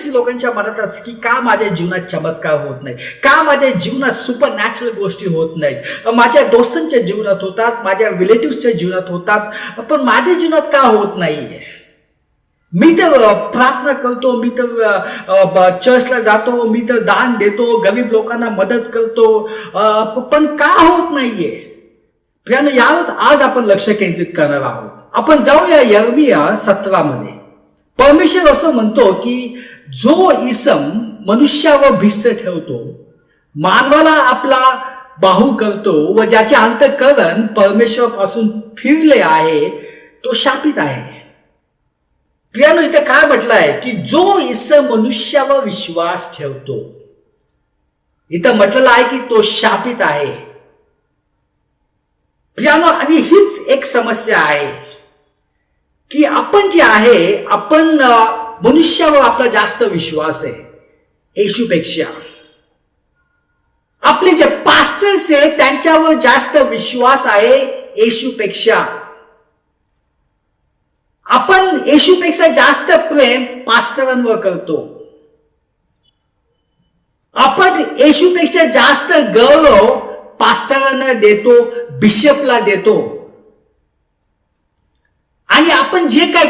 बरेचसे लोकांच्या मनात असते की का माझ्या जीवनात चमत्कार होत नाही का माझ्या जीवनात सुपर नॅचरल गोष्टी होत नाहीत? माझ्या दोस्तांच्या जीवनात होतात माझ्या रिलेटिव्सच्या जीवनात होतात पण माझ्या जीवनात का होत नाहीये? मी तर प्रार्थना करतो मी तर चर्चला जातो मी तर दान देतो गरीब लोकांना मदत करतो पण का होत नाहीये? प्रियानं यावरच आज आपण लक्ष केंद्रित करणार आहोत. आपण जाऊया यर्मिया सतरामध्ये. परमेश्वर असं म्हणतो की जो इसम मनुष्यावर भिस्त ठेवतो मानवाला आपला बाहू करतो व ज्याचे अंतकरण परमेश्वरापासून फिरले आहे तो शापित आहे. प्रियानो इथे काय म्हटलं आहे की जो इसम मनुष्यावर विश्वास ठेवतो इथं म्हटलेलं आहे की तो शापित आहे. प्रियानो आणि हीच एक समस्या आहे की आपण जे आहे आपण मनुष्यावर आपला जास्त विश्वास आहे येशूपेक्षा. आपले जे पास्टर्स आहेत त्यांच्यावर जास्त विश्वास आहे येशूपेक्षा. आपण येशूपेक्षा जास्त प्रेम पास्टरांवर करतो. आपण येशूपेक्षा जास्त गौरव पास्टरांना देतो बिशपला देतो. आणि आपण जे काही